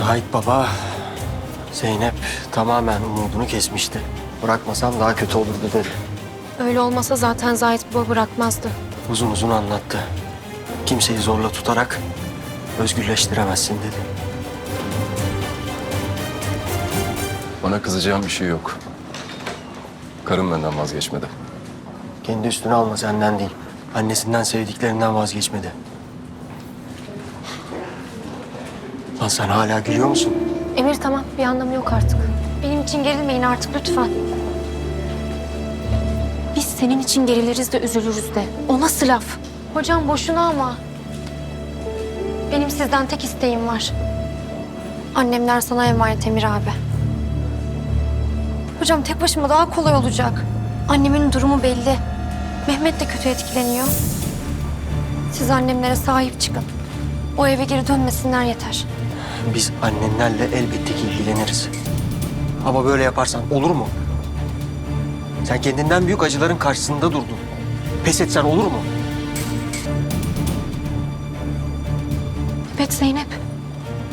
Zahit Baba, Zeynep tamamen umudunu kesmişti. Bırakmasam daha kötü olurdu dedi. Öyle olmasa zaten Zahit Baba bırakmazdı. Uzun uzun anlattı. Kimseyi zorla tutarak özgürleştiremezsin dedi. Bana kızacağım bir şey yok. Karım benden vazgeçmedi. Kendi üstüne alma senden değil. Annesinden sevdiklerinden vazgeçmedi. Lan sen hala gülüyor musun? Emir tamam bir anlamı yok artık. Benim için gerilmeyin artık lütfen. Biz senin için geriliriz de üzülürüz de. O nasıl laf? Hocam boşuna ama. Benim sizden tek isteğim var. Annemler sana emanet Emir abi. Hocam tek başıma daha kolay olacak. Annemin durumu belli. Mehmet de kötü etkileniyor. Siz annemlere sahip çıkın. O eve geri dönmesinler yeter. Biz annenlerle elbette ki ilgileniriz. Ama böyle yaparsan olur mu? Sen kendinden büyük acıların karşısında durdun. Pes etsen olur mu? Evet Zeynep.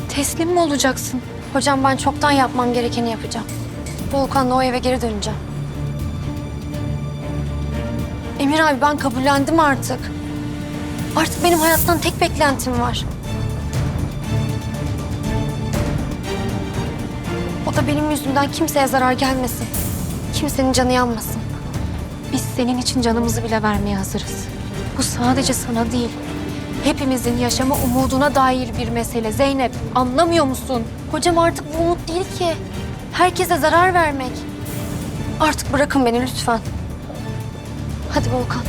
Teslim mi olacaksın? Hocam ben çoktan yapmam gerekeni yapacağım. Volkan'la o eve geri döneceğim. Emir abi ben kabullendim artık. Artık benim hayattan tek beklentim var. Da benim yüzümden kimseye zarar gelmesin. Kimsenin canı yanmasın. Biz senin için canımızı bile vermeye hazırız. Bu sadece sana değil, hepimizin yaşama umuduna dair bir mesele Zeynep. Anlamıyor musun? Hocam artık bu umut değil ki. Herkese zarar vermek. Artık bırakın beni lütfen. Hadi Volkan.